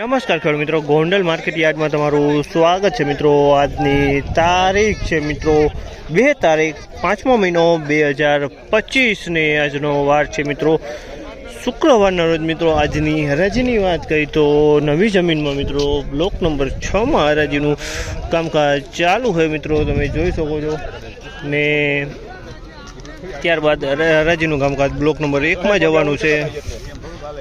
નમસ્કાર ખેડૂત મિત્રો, ગોંડલ માર્કેટ યાર્ડમાં તમારું સ્વાગત છે મિત્રો. આજની તારીખ છે મિત્રો, બે તારીખ, પાંચમો મહિનો બે હજાર પચીસને આજનો વાર છે મિત્રો. શુક્રવારના રોજ મિત્રો, આજની હરાજીની વાત કરી તો નવી જમીનમાં મિત્રો, બ્લોક નંબર છમાં હરાજીનું કામકાજ ચાલુ હોય મિત્રો. તમે જોઈ શકો છો. ને ત્યારબાદ હરા- હરાજીનું કામકાજ બ્લોક નંબર એકમાં જવાનું છે.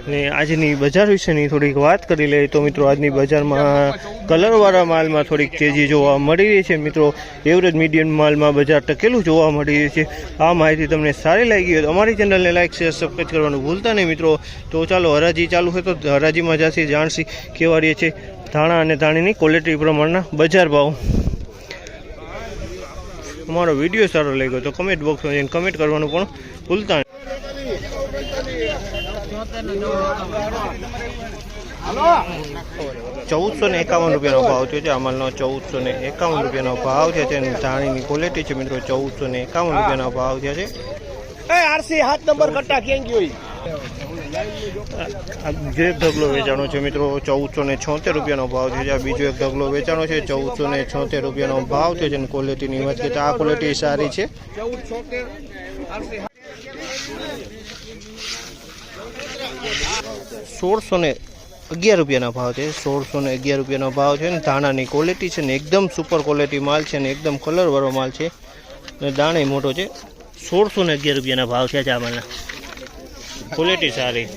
ને આજની બજાર વિશેની થોડીક વાત કરી લઈએ તો મિત્રો આજની બજારમાં કલરવાળા માલમાં થોડીક તેજી જોવા મળી રહી છે. મિત્રો એવરેજ મીડિયમ માલમાં બજાર ટકેલું જોવા મળી રહ્યું છે. આ માહિતી તમને સારી લાગી હોય તો અમારી ચેનલને લાઈક શેર સબસ્ક્રાઈબ કરવાનું ભૂલતા નહીં મિત્રો. તો ચાલો હરાજી ચાલુ હોય તો હરાજીમાં જાસી જાણસી કેવા રહી છે. ધાણા અને ધાણીની ક્વોલિટી પ્રમાણના બજાર ભાવ. અમારો વીડિયો સારો લાગ્યો તો કમેન્ટ બોક્સમાં જઈને કમેન્ટ કરવાનું પણ ભૂલતા નહીં ચૌદસો ને એકાવન રૂપિયાનો ભાવ થયો છે. અમલનો ચૌદસો ને એકાવન રૂપિયાનો ભાવ છે. તેની ધાણીની ક્વોલિટી છે મિત્રો ચૌદસો ને એકાવન રૂપિયાનો ભાવ થયો છે. આરસી હાથ નંબર કટ્ટા કેમ ગયો એક ઢગલો વેચાણો છે મિત્રો ચૌદસો ને છોતેર રૂપિયાનો ભાવ છે. આ બીજો એક ઢગલો વેચાણો છે ચૌદસો ને છોતેર રૂપિયાનો ભાવ છે જેની ક્વોલિટીની વાત કરીએ તો આ ક્વોલિટી સારી છે. સોળસો ને અગિયાર રૂપિયાના ભાવ છે. સોળસો ને અગિયાર રૂપિયાનો ભાવ છે ને ધાણાની ક્વોલિટી છે ને એકદમ સુપર ક્વોલિટી માલ છે ને એકદમ કલરવાળો માલ છે. ને દાણે મોટો છે. સોળસો ને અગિયાર રૂપિયાના ભાવ છે આ ક્વોલિટી સારી.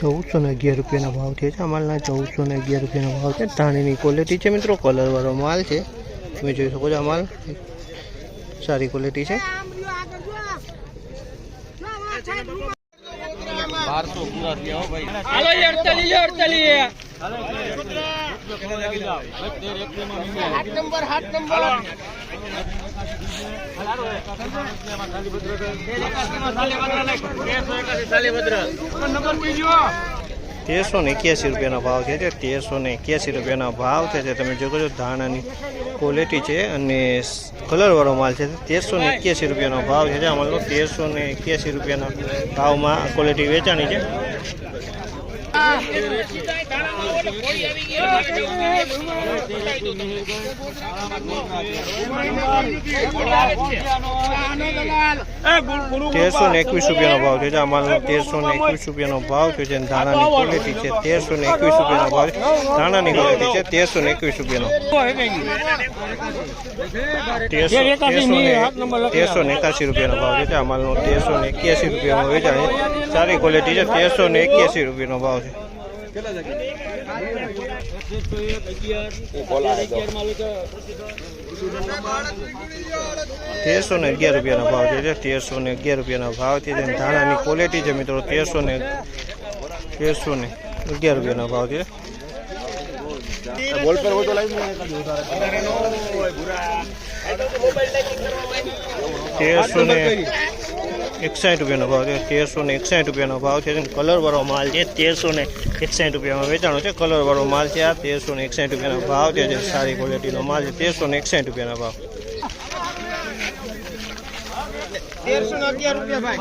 ચૌદસો ને અગિયાર રૂપિયાના ભાવ છે. અમાલના ચૌદસો ને અગિયાર રૂપિયાનો ભાવ છે. ધાણીની ક્વોલિટી છે મિત્રો. કલરવાળો માલ છે. તમે જોઈ શકો છો આ માલ. સારી ક્વોલિટી છે. હાલો અડતાલીસ અડતાલીસ નંબર તેરસો ને એક્યાસી રૂપિયાનો ભાવ છે તે તેરસો ને એક્યાસી રૂપિયાના ભાવ છે જે તમે જો છો, ધાણાની ક્વોલિટી છે અને કલરવાળો માલ છે. તેરસો ને એક્યાસી રૂપિયાનો ભાવ છે જે અમારો તેરસો ને એક્યાસી રૂપિયાના ભાવમાં ક્વોલિટી વેચાણી છે. તેરસો ને એકવીસ રૂપિયાનો ભાવ છે. અમારો તેરસો ને એકવીસ રૂપિયાનો ભાવ છે જે ધાણાની ક્વોલિટી છે તેરસો ને એકવીસ રૂપિયાનો ભાવ છે. ધાણાની ક્વોલિટી છે તેરસો ને એકવીસ રૂપિયાનો. તેરસો ને એકાસી રૂપિયાનો ભાવ છે. માલનો તેરસો ને એક્યાસી રૂપિયાનો વેચાણ સારી ક્વોલિટી છે. તેરસો ને એક્યાસી રૂપિયાનો ભાવ છે. તેરસો ને અગિયાર રૂપિયાનો ભાવ છે, તેરસો ને અગિયાર રૂપિયાના ભાવ છે. જેમ ધાણાની ક્વોલિટી છે મિત્રો, તેરસો ને તેરસો ને અગિયાર રૂપિયાનો ભાવ છે. બોલ પર તેરસો ને એકસાઠ રૂપિયાનો ભાવ છે, તેરસો ને એકસાઠ રૂપિયાનો ભાવ છે કલરવાળો માલ છે, તેરસો ને એકસાઠ રૂપિયામાં વેચાણો છે. કલરવાળો માલ છે આ, તેરસો ને એકસાઠ રૂપિયાનો ભાવ છે સારી ક્વોલિટીનો માલ છે, તેરસો ને એકસાઠ રૂપિયાનો ભાવ. તેરસો અગિયાર રૂપિયા ભાઈ.